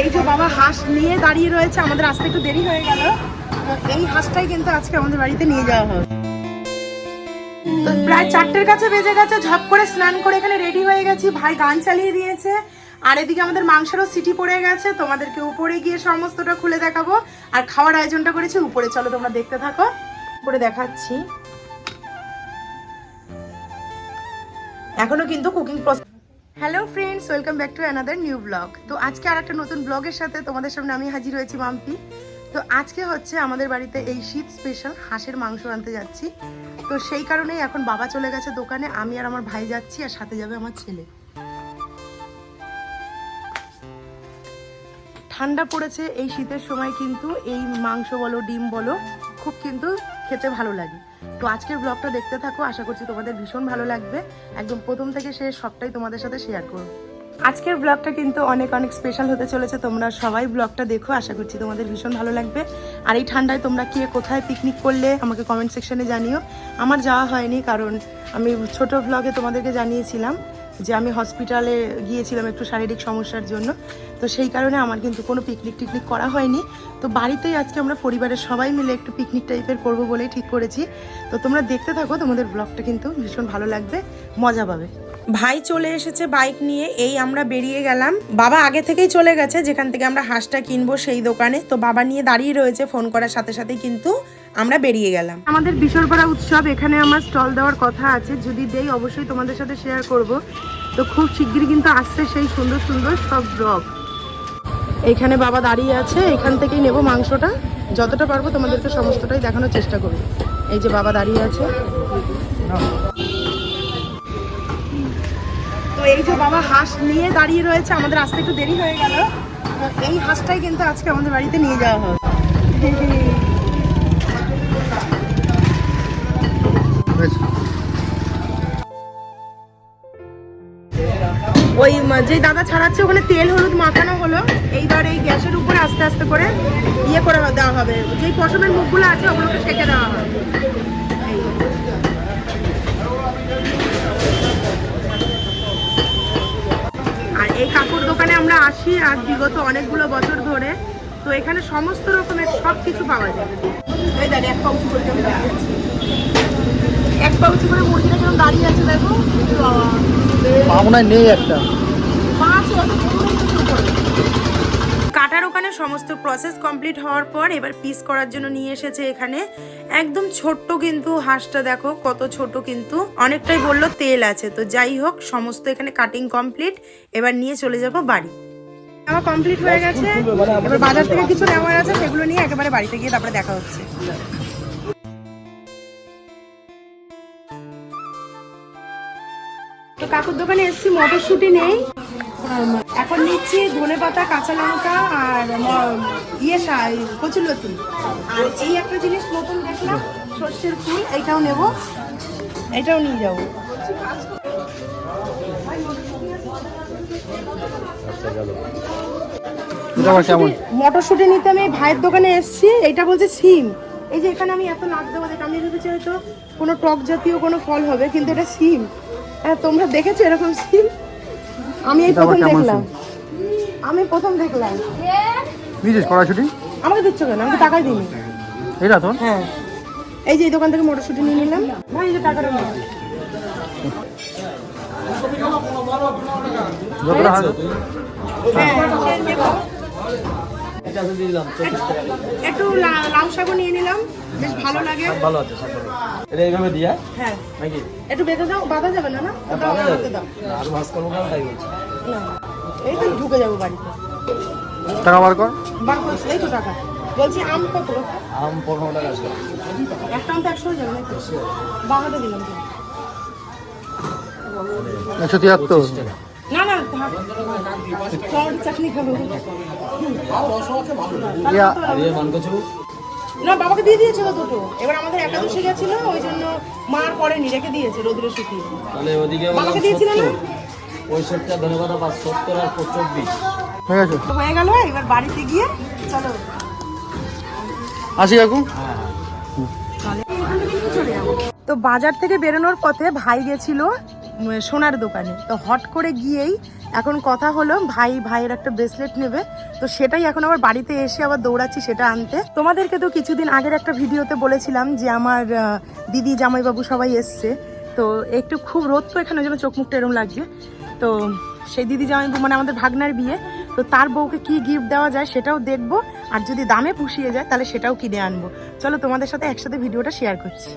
এই যে বাবা হাঁস নিয়ে দাঁড়িয়ে রয়েছে, আমাদের আসতে একটু দেরি হয়ে গেল। এই হাঁসটাই কিন্তু আজকে আমাদের বাড়িতে নিয়ে যাওয়া হবে প্রায় চারটের কাছে বেজে গেছে, ঝপ করে স্নান করে এখানে রেডি হয়ে গেছি। ভাই গান চালিয়ে দিয়েছে, আর এদিকে আমাদের মাংসেরও সিটি পড়ে গেছে, তোমাদেরকে উপরে গিয়ে সমস্তটা খুলে দেখাবো। আর খাওয়ার আয়োজনটা করেছি, উপরে চলো তোমরা দেখতে থাকো। উপরে দেখাচ্ছি। এখনও কিন্তু cooking process hello friends welcome back to another new blog তো আজকে আর একটা নতুন ব্লগের সাথে তোমাদের সামনে আমি হাজির হয়েছি, মাম্পি। তো আজকে হচ্ছে আমাদের বাড়িতে এই শীত স্পেশাল হাঁসের মাংস আনতে যাচ্ছি। তো সেই কারণেই এখন বাবা চলে গেছে দোকানে, আমি আর আমার ভাই যাচ্ছি আর সাথে যাবে আমার ছেলে। ঠান্ডা পড়েছে এই শীতের সময় কিন্তু এই মাংস বলো, ডিম বলো, খুব কিন্তু খেতে ভালো লাগে। তো আজকের ব্লগটা দেখতে থাকো, আশা করছি তোমাদের ভীষণ ভালো লাগবে। একদম প্রথম থেকে শেষ সবটাই তোমাদের সাথে শেয়ার করো আজকের ব্লগটা কিন্তু অনেক অনেক স্পেশাল হতে চলেছে। তোমরা সবাই ব্লগটা দেখো, আশা করছি তোমাদের ভীষণ ভালো লাগবে। আর এই ঠান্ডায় তোমরা কে কোথায় পিকনিক করলে, আমাকে কমেন্ট সেকশনে জানিও। আমার যাওয়া হয়নি, কারণ আমি ছোট ব্লগে তোমাদেরকে জানিয়েছিলাম। যে আমি হসপিটালে গিয়েছিলাম একটু শারীরিক সমস্যার জন্য। তো সেই কারণে আমার কিন্তু কোনো পিকনিক টিকনিক করা হয়নি। তো বাড়িতেই আজকে আমরা পরিবারের সবাই মিলে একটু পিকনিক টাইপের করব বলেই ঠিক করেছি। তো তোমরা দেখতে থাকো, তোমাদের ব্লগটা কিন্তু ভীষণ ভালো লাগবে, মজা পাবে। ভাই চলে এসেছে বাইক নিয়ে, এই আমরা বেরিয়ে গেলাম। বাবা আগে থেকেই চলে গেছে, যেখান থেকে আমরা হাঁসটা কিনবো সেই দোকানে। তো বাবা নিয়ে দাঁড়িয়ে রয়েছে, ফোন করার সাথে সাথেই কিন্তু আমরা বেরিয়ে গেলাম। আমাদের বিশরপাড়া উৎসব, এখানে আমার স্টল দেওয়ার কথা আছে। যদি দেই, অবশ্যই তোমাদের সাথে শেয়ার করব। তো খুব শিগগিরই কিন্তু আসছে সেই সুন্দর সুন্দর সব ব্লগ। এখানে বাবা দাঁড়িয়ে আছে, এখান থেকেই নেব মাংসটা। যতটা পারব তোমাদেরকে সমস্তটাই দেখানোর চেষ্টা করব। এই যে বাবা দাঁড়িয়ে আছে। তো এই যে বাবা হাঁস নিয়ে দাঁড়িয়ে রয়েছে, আমাদের আসতে একটু দেরি হয়ে গেল। এই হাঁসটাই কিন্তু আজকে আমাদের বাড়িতে নিয়ে যাওয়া হবে ওই যে দাদা ছাড়াচ্ছে, ওখানে তেল হলুদ মাখানো হলো। এইবার এই গ্যাসের উপরে আস্তে আস্তে করে ইয়ে করে দেওয়া হবে। যেই পশমের মুখগুলো আছে, ওগুলোকে সেঁকে দেওয়া হবে। এই। কাপড় দোকানে আমরা আসি আর বিগত অনেকগুলো বছর ধরে। তো এখানে সমস্ত রকমের সব কিছু পাওয়া যায়। দাঁড়িয়ে এক পাউচি করে এক পাউচি করে মুরগিটা কেমন দাঁড়িয়ে আছে দেখো? পাওনায় নেই একটা। মাছ অত ছোট একটু ছোট করে। কাটার ওখানে সমস্ত প্রসেস কমপ্লিট হওয়ার পর এবার পিস করার জন্য নিয়ে এসেছে এখানে। একদম ছোট্ট কিন্তু হাঁসটা দেখো, কত ছোট কিন্তু। অনেকটাই বলল তেল আছে, তো যাই হোক, সমস্ত এখানে কাটিং কমপ্লিট এবার নিয়ে চলে যাব বাড়ি। আমার কমপ্লিট হয়ে গেছে। এবার বাজার থেকে কিছু নেওয়ার আছে, সেগুলো নিয়ে একেবারে বাড়িতে গিয়ে তারপরে দেখা হচ্ছে। তো কাকুর দোকানে এসেছি, মটরশুঁটি নেই। এখন নিচ্ছি ধনে পাতা কাঁচা লঙ্কা আর ইয়ে শাক কচুলতি আর এই একটা জিনিস নতুন দেখলাম সর্ষের ফুল এইটাও নেব। এটাও নিয়ে যাব। এটা মটরশুঁটি নিতে আমি ভাইয়ের দোকানে এসেছি এইটা বলছে সিম। এই যে এখানে আমি এত লাগ দেবো দেখে আমি ভেবেছি হয়তো কোনো টক জাতীয় কোনো ফল হবে কিন্তু এটা সিম। হ্যাঁ তোমরা দেখেছ এরকম সিম? আমি এই প্রথম দেখলাম। আমি প্রথম দেখলাম। নিয়েছিস কড়াইশুটি? আমাকে দিচ্ছ কেন? আমি তো টাকাই দিইনি। এটা তোর হ্যাঁ। এই যে এই দোকান থেকে মটরশুঁটি নিয়ে নিলাম। ভাই এই যে টাকাটা হয়। একটু লাউ শাকও নিয়ে নিলাম। বেশ ভালো লাগে। ভালো আছে। এটা এইভাবে দিয়া? হ্যাঁ। নাকি? একটু বেঁধে দাও বাঁধা যাবে না না? দাও বাঁধা যাবে? আমাকে দাও আর ভাজ করব না তাই বলছি। না এই তো ঢুকে যাব বাড়িতে। টাকা বার কর। বার করছি এই তো টাকা। বলছি আম কত? আম পনেরো টাকা আছে। একটা আম তো একশো যাবে নাকি দিলাম একশো তিয়াত্তর। না না চাটনি খাব। ইয়া মান না বাবাকে দিয়ে দিয়েছিল দুটো। এবার আমাদের একাদশী গেছিল ওই জন্য মার পরেনি রেখে দিয়েছে রোদ্রে শুকিয়ে। তাহলে ওদিকে বাবাকে দিয়েছিল না? পঁয়ষট্টি ধনে পাতা পাঁচ সত্তর আর চব্বিশ। হয়ে গেছে। তো হয়ে গেল এবার বাড়িতে গিয়ে চলো। আসি কাকু? তো বাজার থেকে বেরোনোর পথে ভাই গেছিল সোনার দোকানে। তো হট করে গিয়েই এখন কথা হলো ভাই, ভাইয়ের একটা ব্রেসলেট নেবে। তো সেটাই এখন আবার বাড়িতে এসে আবার দৌড়াচ্ছি সেটা আনতে। তোমাদেরকে তো কিছুদিন আগের একটা ভিডিওতে বলেছিলাম যে আমার দিদি, জামাইবাবু সবাই এসছে। তো একটু খুব রোদ তো এখানে জন্য চোখ মুখটা এরম লাগছে। তো সেই দিদি, জামাইবাবু মানে আমাদের ভাগনার বিয়ে। তো তার বউকে কি গিফট দেওয়া যায় সেটাও দেখব। আর যদি দামে পুষিয়ে যায়, তাহলে সেটাও কিনে আনব। চলো তোমাদের সাথে একসাথে ভিডিওটা শেয়ার করছি।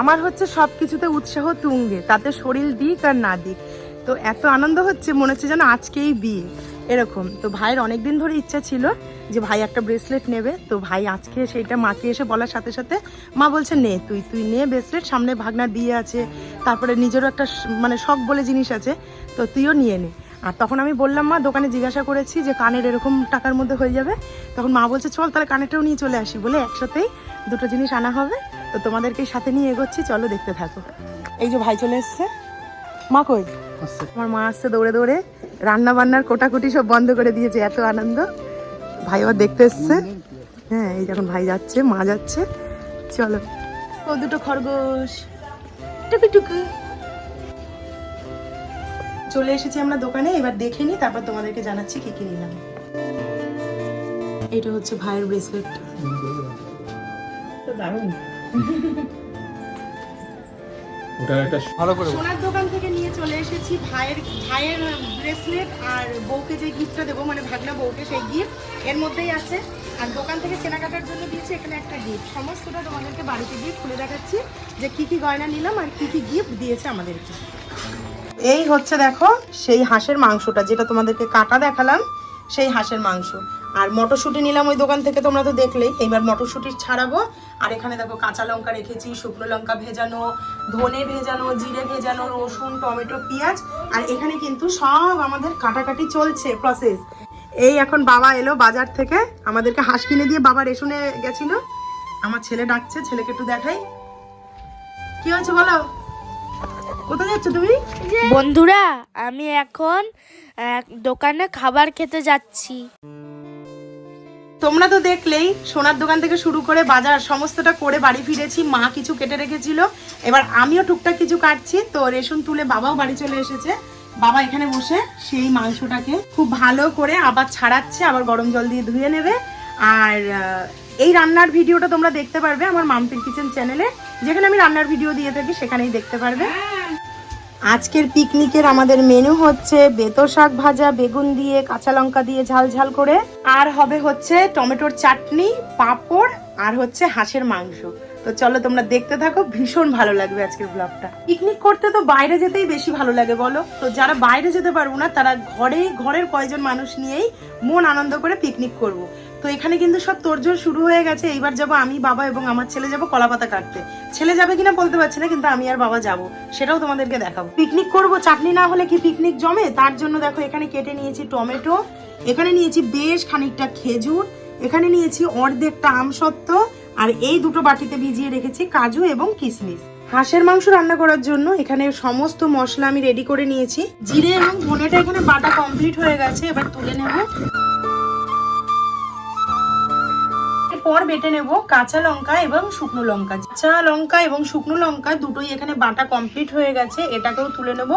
আমার হচ্ছে সব কিছুতে উৎসাহ তুঙ্গে, তাতে শরীর দিক আর না দিক। তো এত আনন্দ হচ্ছে, মনে হচ্ছে যেন আজকেই বিয়ে। এরকম। তো ভাইয়ের অনেক দিন ধরে ইচ্ছা ছিল যে ভাই একটা ব্রেসলেট নেবে। তো ভাই আজকে সেইটা মাকে এসে বলার সাথে সাথে মা বলছে, নে তুই তুই নে ব্রেসলেট সামনে ভাগনার বিয়ে আছে। তারপরে নিজেরও একটা মানে শখ বলে জিনিস আছে, তো তুইও নিয়ে নে। আর তখন আমি বললাম, মা, দোকানে জিজ্ঞাসা করেছি যে কানের এরকম টাকার মধ্যে হয়ে যাবে? তখন মা বলছে, চল তাহলে কানেরটাও নিয়ে চলে আসি। বলে একসাথেই দুটো জিনিস আনা হবে। তো তোমাদেরকে সাথে নিয়ে এগোচ্ছি, চলো দেখতে থাকো। এই যে ভাই চলে এসছে। মা কই? আমার মা আসছে দৌড়ে দৌড়ে। রান্না বান্নার কোটাকুটি সব বন্ধ করে দিয়েছে এত আনন্দ। ভাই আবার দেখতে এসছে। হ্যাঁ এই যখন ভাই যাচ্ছে মা যাচ্ছে। চলো। ও দুটো খরগোশ। টুকু টুকু চলে এসেছি আমরা দোকানে এবার দেখে নিই তারপর তোমাদেরকে জানাচ্ছি কি কি নিলাম। এটা হচ্ছে ভাইয়ের ব্রেসলেট তো দারুণ। ওটা একটা ভালো করে সোনার দোকান থেকে নিয়ে চলে এসেছি ভাইয়ের ভাইয়ের ব্রেসলেট আর বউকে যে গিফটটা দেবো মানে ভাগনা বউকে সেই গিফট এর মধ্যেই আছে। আর দোকান থেকে কেনাকাটার জন্য দিয়েছি এখানে একটা গিফট সমস্তটা তোমাদেরকে বাড়িতে গিয়ে খুলে দেখাচ্ছি যে কি কি গয়না নিলাম আর কি কি গিফট দিয়েছে আমাদেরকে। এই হচ্ছে দেখো সেই হাঁসের মাংসটা যেটা তোমাদেরকে কাটা দেখালাম। সেই হাঁসের মাংস। আর মটরশুঁটি নিলাম ওই দোকান থেকে, তোমরা তো দেখলেই। এইবার মটরশুঁটি ছাড়াবো। আর এখানে দেখো কাঁচা লঙ্কা রেখেছি, শুকনো লঙ্কা ভেজানো, ধনে ভেজানো, জিরে ভেজানো, রসুন, টমেটো, পেঁয়াজ। আর এখানে কিন্তু সব আমাদের কাটাকাটি চলছে প্রসেস এই এখন বাবা এলো বাজার থেকে। আমাদেরকে হাঁস কিনে দিয়ে বাবা রেশনে গেছিল। আমার ছেলে ডাকছে, ছেলেকে একটু দেখাই। কি হয়েছে বলো? কোথায় যাচ্ছ তুমি? বন্ধুরা আমি এখন দোকানে খাবার খেতে যাচ্ছি। তোমরা তো দেখলেই সোনার দোকান থেকে শুরু করে বাজার সমস্তটা করে বাড়ি ফিরেছি মা কিছু কেটে রেখেছিল। এবার আমিও টুকটাক কিছু কাটছি তো রেশন তুলে বাবাও বাড়ি চলে এসেছে। বাবা এখানে বসে সেই মাংসটাকে খুব ভালো করে আবার ছাড়াচ্ছে আবার গরম জল দিয়ে ধুয়ে নেবে। আর এই রান্নার ভিডিওটা তোমরা দেখতে পারবে আমার মাম্পির কিচেন চ্যানেলে। যেখানে আমি রান্নার ভিডিও দিয়ে থাকি সেখানেই দেখতে পারবে। আজকের পিকনিকের আমাদের মেনু হচ্ছে বেতো শাক ভাজা, বেগুন দিয়ে কাঁচা লঙ্কা দিয়ে ঝাল ঝাল করে। আর হবে হচ্ছে টমেটোর চাটনি, পাঁপড়, আর হচ্ছে হাঁসের মাংস। তো চলো তোমরা দেখতে থাকো, ভীষণ ভালো লাগবে আজকের ব্লগটা পিকনিক করতে তো বাইরে যেতেই বেশি ভালো লাগে, বলো? তো যারা বাইরে যেতে পারব না, তারা ঘরেই ঘরের কয়জন মানুষ নিয়েই মন আনন্দ করে পিকনিক করব। তো এখানে কিন্তু সব তোড়জোড় শুরু হয়ে গেছে। এইবার যাব আমি, বাবা এবং আমার ছেলে যাব কলাপাতা কাটতে। ছেলে যাবে কিনা বলতে পারছি না, কিন্তু আমি আর বাবা যাব। সেটাও তোমাদেরকে দেখাবো। পিকনিক করব, চাটনি না হলে কি পিকনিক জমে? তার জন্য দেখো, এখানে কেটে নিয়েছি টমেটো, এখানে নিয়েছি বেশ খানিকটা খেজুর, এখানে নিয়েছি অর্ধেকটা আমসত্ত্ব, আর এই দুটো বাটিতে ভিজিয়ে রেখেছি কাজু এবং কিশমিশ হাঁসের মাংস রান্না করার জন্য এখানে সমস্ত মশলা আমি রেডি করে নিয়েছি। জিরে এবং ধনেটা এখানে বাটা কমপ্লিট হয়ে গেছে, এবার তুলে নেব। এরপর বেটে নেব কাঁচা লঙ্কা এবং শুকনো লঙ্কা। কাঁচা লঙ্কা এবং শুকনো লঙ্কা দুটোই এখানে বাটা কমপ্লিট হয়ে গেছে, এটাকেও তুলে নেব।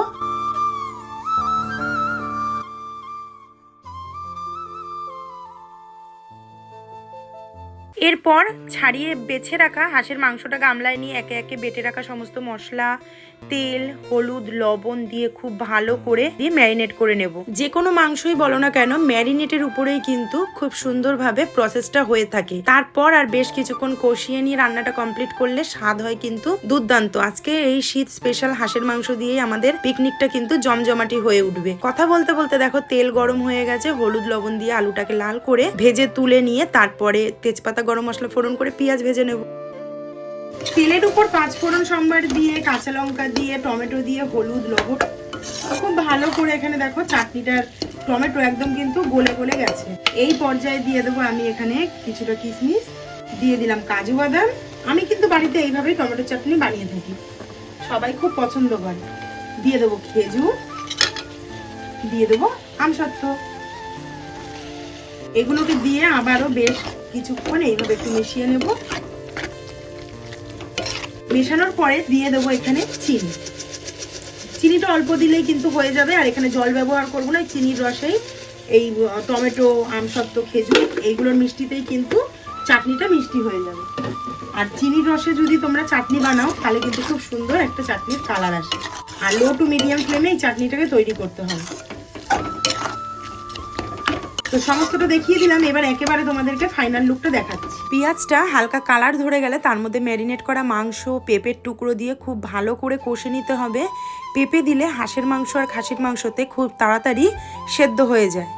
এরপর ছাড়িয়ে বেছে রাখা হাঁসের মাংসটা গামলায় নিয়ে একে একে বেটে রাখা সমস্ত মশলা, তেল, হলুদ, লবণ দিয়ে খুব ভালো করে দিয়ে ম্যারিনেট করে নেব। যে কোনো মাংসই বলো না কেন ম্যারিনেটের উপরেই কিন্তু খুব সুন্দরভাবে প্রসেসটা হয়ে থাকে। তারপর আর বেশ কিছুক্ষণ কষিয়ে নিয়ে রান্নাটা কমপ্লিট করলে স্বাদ হয় কিন্তু দুর্দান্ত। আজকে এই শীত স্পেশাল হাঁসের মাংস দিয়েই আমাদের পিকনিকটা কিন্তু জমজমাটি হয়ে উঠবে। কথা বলতে বলতে দেখো তেল গরম হয়ে গেছে, হলুদ, লবণ দিয়ে আলুটাকে লাল করে ভেজে তুলে নিয়ে তারপরে তেজপাতা গরম মশলা ফোড়ন করে পেঁয়াজ ভেজে নেব। তেলের উপর পাঁচ ফোড়ন সম্বার দিয়ে, কাঁচা লঙ্কা দিয়ে, টমেটো দিয়ে, হলুদ, লবণ খুব ভালো করে এখানে দেখো চাটনিটার টমেটো একদম কিন্তু গলে গলে গেছে। এই পর্যায়ে দিয়ে দেবো আমি এখানে কিছুটা কিশমিশ দিয়ে দিলাম কাজু বাদাম। আমি কিন্তু বাড়িতে এইভাবেই টমেটো চাটনি বানিয়ে থাকি। সবাই খুব পছন্দ করে। দিয়ে দেবো খেজুর, দিয়ে দেবো আমসত্ত্ব। এগুলোকে দিয়ে আবারও বেশ কিছুক্ষণ এইভাবে একটু মিশিয়ে নেব। মেশানোর পরে দিয়ে দেবো এখানে চিনি। চিনিটা অল্প দিলেই কিন্তু হয়ে যাবে, আর এখানে জল ব্যবহার করব না চিনির রসেই এই টমেটো আমসত্ত্ব খেজুর, এইগুলোর মিষ্টিতেই কিন্তু চাটনিটা মিষ্টি হয়ে যাবে। আর চিনির রসে যদি তোমরা চাটনি বানাও, তাহলে কিন্তু খুব সুন্দর একটা চাটনির কালার আসে। আর লো টু মিডিয়াম ফ্লেমে এই চাটনিটাকে তৈরি করতে হবে। তো সমস্তটা দেখিয়ে দিলাম এবার একেবারে তোমাদেরকে ফাইনাল লুকটা দেখাচ্ছি। পেঁয়াজটা হালকা কালার ধরে গেলে তার মধ্যে ম্যারিনেট করা মাংস পেঁপের টুকরো দিয়ে খুব ভালো করে কষে নিতে হবে। পেঁপে দিলে হাঁসের মাংস আর খাসির মাংসতে খুব তাড়াতাড়ি সেদ্ধ হয়ে যায়।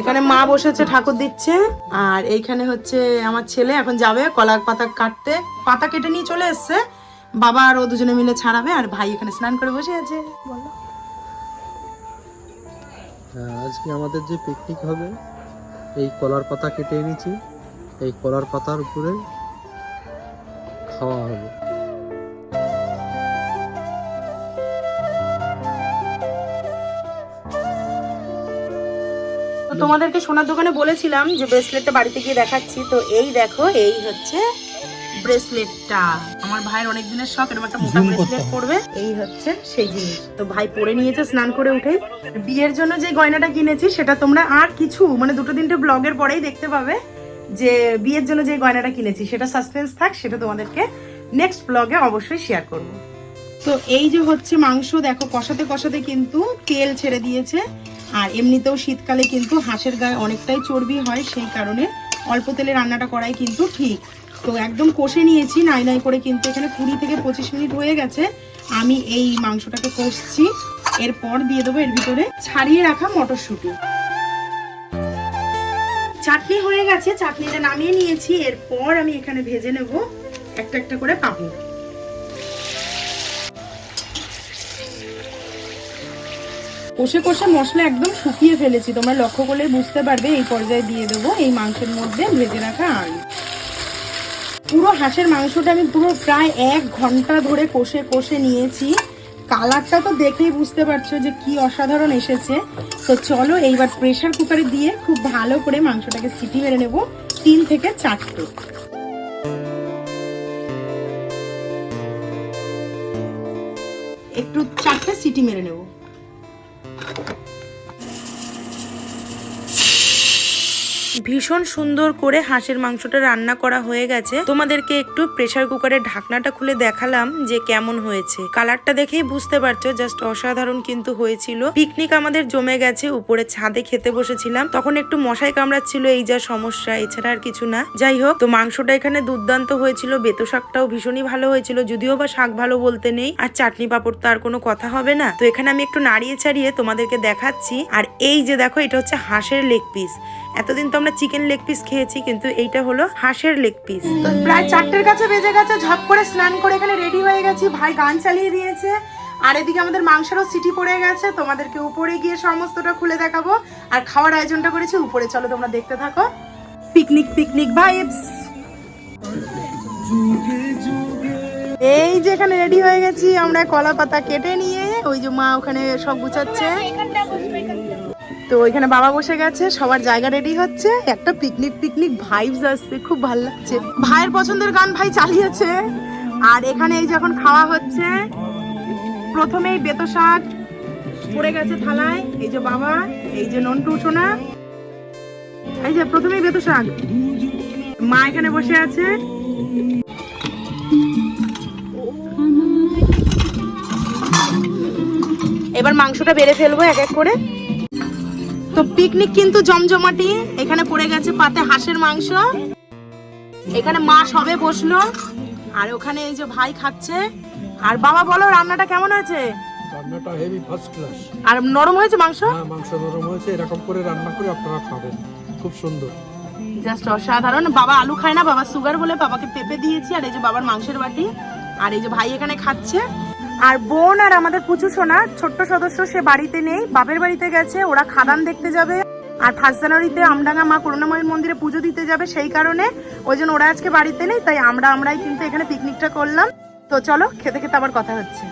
এখানে মা বসেছে ঠাকুর দিচ্ছে। আর এইখানে হচ্ছে আমার ছেলে এখন যাবে কলার পাতা কাটতে। পাতা কেটে নিয়ে চলে এসছে। বাবা আর ও দুজনে মিলে ছাড়াবে আর ভাই এখানে স্নান করে বসে আছে। বলো। আজকে আমাদের যে পিকনিক হবে, এই কলার পাতা কেটে এনেছি। এই কলার পাতার উপরে খাওয়া হবে। তোমাদেরকে সোনার দোকানে বলেছিলাম যে ব্রেসলেটটা বাড়িতে গিয়ে দেখাচ্ছি। তো এই দেখো, এই হচ্ছে ব্রেসলেটটা আমার ভাইয়ের অনেক দিনের শখ এরকম একটা মোটা ব্রেসলেট পরবে এই হচ্ছে সেই জিনিস। তো ভাই পরে নিয়েছে স্নান করে উঠে। বিয়ের জন্য যে গয়নাটা কিনেছি সেটা তোমরা আর কিছু মানে দুটো তিনটে ব্লগের পরেই দেখতে পাবে যে বিয়ের জন্য যে গয়নাটা কিনেছি সেটা সাসপেন্স থাক সেটা তোমাদেরকে নেক্সট ব্লগে অবশ্যই শেয়ার করব। তো এই যে হচ্ছে মাংস দেখো কষাতে কষাতে কিন্তু তেল ছেড়ে দিয়েছে আর এমনিতেও শীতকালে কিন্তু হাঁসের গায়ে অনেকটাই চর্বি হয় সেই কারণে অল্প তেলে রান্নাটা করাই কিন্তু ঠিক। তো একদম কষে নিয়েছি, নাই নাই করে কিন্তু এখানে কুড়ি থেকে পঁচিশ মিনিট হয়ে গেছে। আমি এই মাংসটাকে কষছি, এরপর দিয়ে দেবো এর ভিতরে ছাড়িয়ে রাখা মটরশুঁটি। চাটনি হয়ে গেছে, চাটনিটা নামিয়ে নিয়েছি, এরপর আমি এখানে ভেজে নেব একটা একটা করে পাপড়। কষে কষে মশলা একদম শুকিয়ে ফেলেছি, তোমরা লক্ষ্য করলে বুঝতে পারবে, এই পর্যায়ে দিয়ে দেবো এই মাংসের মধ্যে ভেজে রাখা আলু। পুরো হাঁসের মাংসটা আমি পুরো প্রায় এক ঘণ্টা ধরে কষে কষে নিয়েছি। কালারটা তো দেখেই বুঝতে পারছ যে কি অসাধারণ এসেছে। তো চলো এইবার প্রেসার কুকারে দিয়ে খুব ভালো করে মাংসটাকে সিটি মেরে নেব তিন থেকে চারটে। একটু চারটে সিটি মেরে নেব। ভীষণ সুন্দর করে হাঁসের মাংসটা রান্না করা হয়ে গেছে। তোমাদেরকে একটু প্রেসার কুকারের ঢাকনাটা খুলে দেখালাম যে কেমন হয়েছে। কালারটা দেখেই বুঝতে পারছ জাস্ট অসাধারণ কিন্তু হয়েছিল। পিকনিক আমাদের জমে গেছে, উপরে ছাদে খেতে বসেছিলাম। তখন একটু মশাই কামড়াচ্ছিল, এই যা সমস্যা, এছাড়া আর কিছু না। যাই হোক, তো মাংসটা এখানে দুর্দান্ত হয়েছিল, বেতো শাকটাও ভীষণই ভালো হয়েছিল, যদিও বা শাক ভালো বলতে নেই। আর চাটনি পাপড় তো আর কোনো কথা হবে না। তো এখানে আমি একটু নাড়িয়ে ছাড়িয়ে তোমাদেরকে দেখাচ্ছি। আর এই যে দেখো, এটা হচ্ছে হাঁসের লেগ পিস এতদিন তো চিকেন লেগ পিস খেয়েছি কিন্তু এইটা হলো হাঁসের লেগ পিস তো প্রায় চারটের কাছে বেজে গেছে ঝপ করে স্নান করে এখানে রেডি হয়ে গেছি। ভাই গান চালিয়ে দিয়েছে। আর এদিকে আমাদের মাংসেরও সিটি পড়ে গেছে তোমাদেরকে উপরে গিয়ে সমস্তটা খুলে দেখাবো। আর খাওয়ার আয়োজনটা করেছি উপরে চলো তোমরা দেখতে থাকো। পিকনিক পিকনিক ভাইবস এই যে এখানে রেডি হয়ে গেছি আমরা কলা পাতা কেটে নিয়ে ওই যে মা ওখানে সব গুছাচ্ছে। তো ওইখানে বাবা বসে গেছে, সবার জায়গা রেডি হচ্ছে। একটা পিকনিক পিকনিক ভাইবস আসছে, খুব ভালো লাগছে। ভাইয়ের পছন্দের গান ভাই চালিয়েছে। আর এখানে এই যখন খাওয়া হচ্ছে, প্রথমেই বেতো শাক পড়ে গেছে থালায়। এই যে বাবা, এই যে নন্টু, সোনা। এই যে প্রথমেই বেতো শাক। মা এখানে বসে আছে। এবার মাংসটা বেড়ে ফেলব এক এক করে। তো পিকনিক কিন্তু জমজমাটি এখানে পড়ে গেছে পাতে হাঁসের মাংস। এখানে মা সবে বসল আর ওখানে এই যে ভাই খাচ্ছে। আর বাবা বলো রান্নাটা কেমন হয়েছে? রান্নাটা হেভি ফার্স্ট ক্লাস আর নরম হয়েছে মাংস? হ্যাঁ মাংস নরম হয়েছে এরকম করে রান্না করে আপনারা খাবেন। খুব সুন্দর। জাস্ট অসাধারণ। বাবা আলু খায় না বাবা সুগার বলে বাবাকে পেঁপে দিয়েছি আর এই যে বাবার মাংসের বাটি। আর এই যে ভাই এখানে খাচ্ছে। আর বোন আর আমাদের পুচু সোনা, ছোট্ট সদস্য, সে বাড়িতে নেই, বাপের বাড়িতে গেছে, ওরা খাদান দেখতে যাবে। আর ফার্স্ট জানুয়ারিতে আমডাঙ্গা মা করুণাময়ীর মন্দিরে পুজো দিতে যাবে সেই কারণে। ওই জন্য ওরা আজকে বাড়িতে নেই, তাই আমরা, আমরাই কিন্তু এখানে পিকনিকটা করলাম। তো চলো, খেতে খেতে আবার কথা হচ্ছে।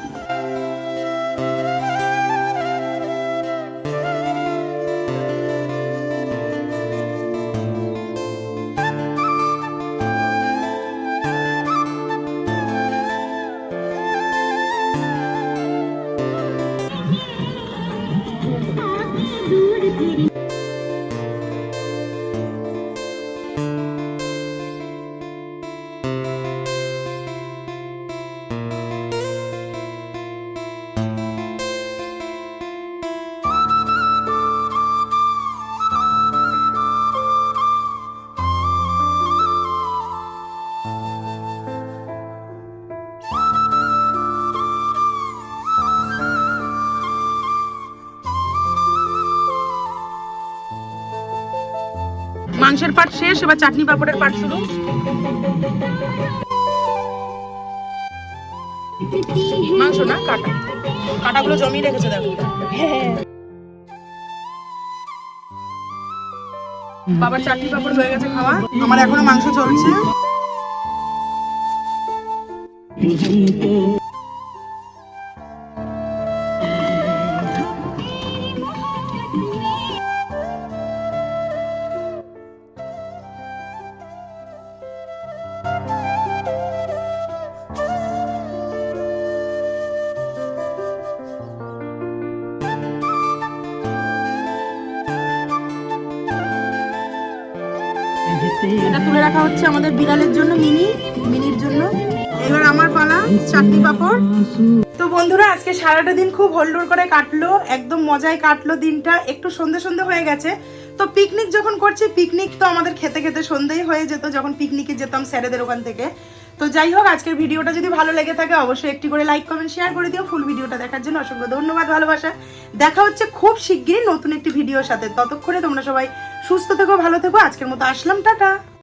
মাংসের পাট শেষ, এবার চাটনি পাঁপড়ের পাট শুরু। মাংস না, কাটা। কাটাগুলো জমিয়ে রেখেছে দেখো। বাবার চাটনি পাঁপড় হয়ে গেছে খাওয়া। আমার এখনও মাংস চলছে। এটা তুলে রাখা হচ্ছে আমাদের বিড়ালের জন্য, মিনি, মিনির জন্য। এবার আমার পালা চাটনি পাঁপড়। তো বন্ধুরা, আজকে সারাটা দিন খুব হল্লোড় করে কাটলো, একদম মজায় কাটলো দিনটা, একটু সন্ধে সন্ধে হয়ে গেছে। তো পিকনিক যখন করছি পিকনিক তো আমাদের খেতে খেতে সন্ধেই হয়ে যেত, যখন পিকনিকে যেতাম স্যারেদের ওখান থেকে। তো যাই হোক, আজকের ভিডিওটা যদি ভালো লেগে থাকে, অবশ্যই একটি করে লাইক কমেন্ট শেয়ার করে দিও। ফুল ভিডিওটা দেখার জন্য অসংখ্য ধন্যবাদ ভালোবাসা। দেখা হচ্ছে খুব শিগগিরই নতুন একটি ভিডিওর সাথে। ততক্ষণে তোমরা সবাই সুস্থ থেকো, ভালো থেকো। আজকের মতো আসলাম, টাটা।